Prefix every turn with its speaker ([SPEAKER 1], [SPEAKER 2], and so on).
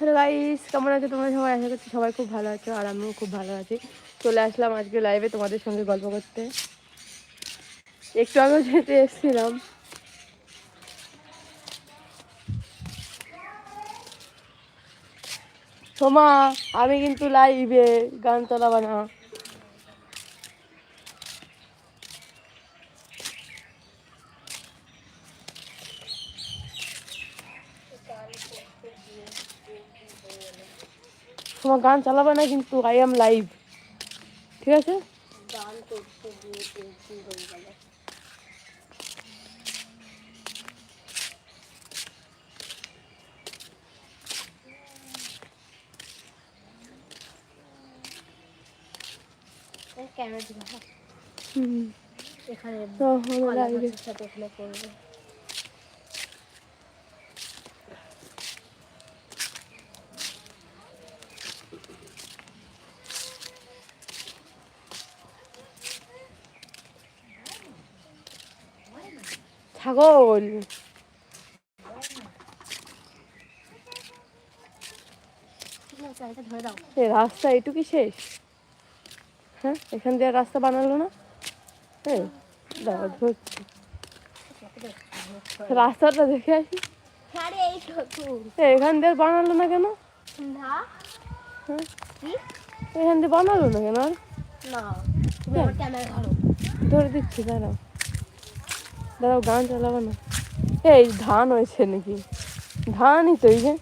[SPEAKER 1] Hello guys কেমন আছো তোমরা সবাই? আশা করছি সবাই খুব ভালো আছো আর আমিও খুব ভালো আছি। চলে আসলাম আজকে লাইভে তোমাদের সঙ্গে গল্প করতে। একটু আগে যেতে এসেছিলাম। সোমা, আমি কিন্তু লাইভে গান চালাবা না তোমার গান চালাবে না কিন্তু আই এম লাইভ ঠিক আছে?
[SPEAKER 2] ক্যামেরা
[SPEAKER 1] হুম।
[SPEAKER 2] এখানে সাথে এখানে করবে।
[SPEAKER 1] ছাগল। রাস্তা এইটুকুই শেষ? হ্যাঁ এখান দিয়ে রাস্তা বানালো না? হ্যাঁ ধরছি। রাস্তাটা দেখে আসি। এ, এখান দিয়ে বানালো না কেন? হ্যাঁ? এখান দিয়ে বানালো না কেন আর?
[SPEAKER 2] না তুমি আমার ক্যামেরা ধরো।
[SPEAKER 1] ধরে দিচ্ছি দাঁড়াও। দাঁড়াও গান চালাবো না। এই ধান হয়েছে নাকি? ধানই তো এই যে।